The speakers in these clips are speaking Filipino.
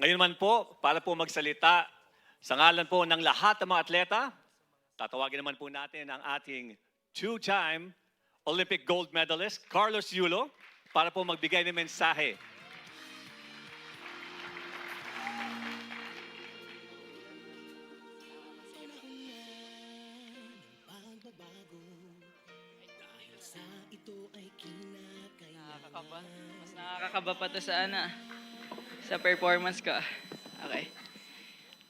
Ngayon man po, para po magsalita sa ngalan po ng lahat ng mga atleta, tatawagin naman po natin ang ating two-time Olympic gold medalist, Carlos Yulo, para po magbigay ng mensahe. Nakakakaba. Mas nakakakaba pa to sa ano, sa performance ko. Okay.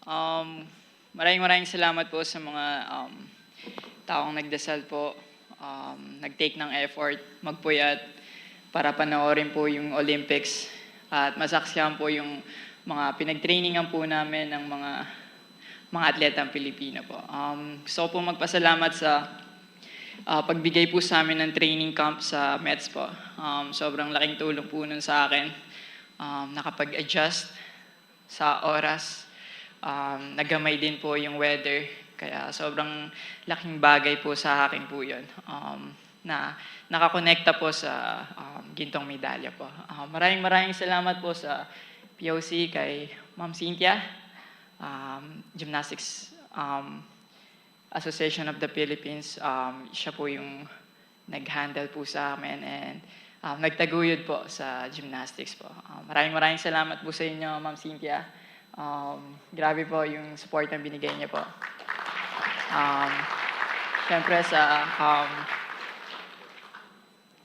Um, maraming maraming salamat po sa mga um, taong nagdasal po, um, nag-take ng effort, magpuyat para panoorin po yung Olympics at masaksihan po yung mga pinag-trainingan po namin ng mga mga atletang Pilipino po. Um, gusto po magpasalamat sa Ah, pagbigay po sa amin ng training camp sa Mets po. Um, sobrang laking tulong po nun sa akin. Um, nakapag-adjust sa oras. Um, nagamay din po yung weather. Kaya sobrang laking bagay po sa akin po yun. Um, na nakakonekta po sa um, gintong medalya po. Ah, maraming maraming salamat po sa POC kay Ma'am Cynthia, um, gymnastics um, Association of the Philippines, um, siya po yung nag-handle po sa amin and um, nagtaguyod po sa gymnastics po. Um, maraming maraming salamat po sa inyo, Ma'am Cynthia. Um, grabe po yung support na binigay niyo po. Um, Siyempre sa um,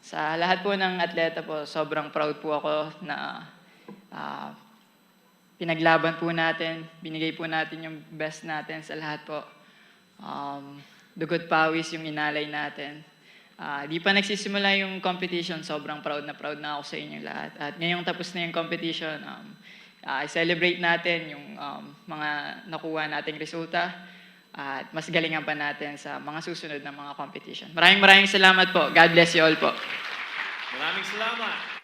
sa lahat po ng atleta po, sobrang proud po ako na ah, pinaglaban po natin, binigay po natin yung best natin sa lahat po. Um, dugot pawis yung inalay natin. Ah, di pa nagsisimula yung competition, sobrang proud na proud na ako sa inyong lahat. At ngayong tapos na yung competition, um, ah, i-celebrate natin yung um, mga nakuha nating resulta at mas galingan pa natin sa mga susunod na mga competition. Maraming maraming salamat po. God bless you all po. Maraming salamat.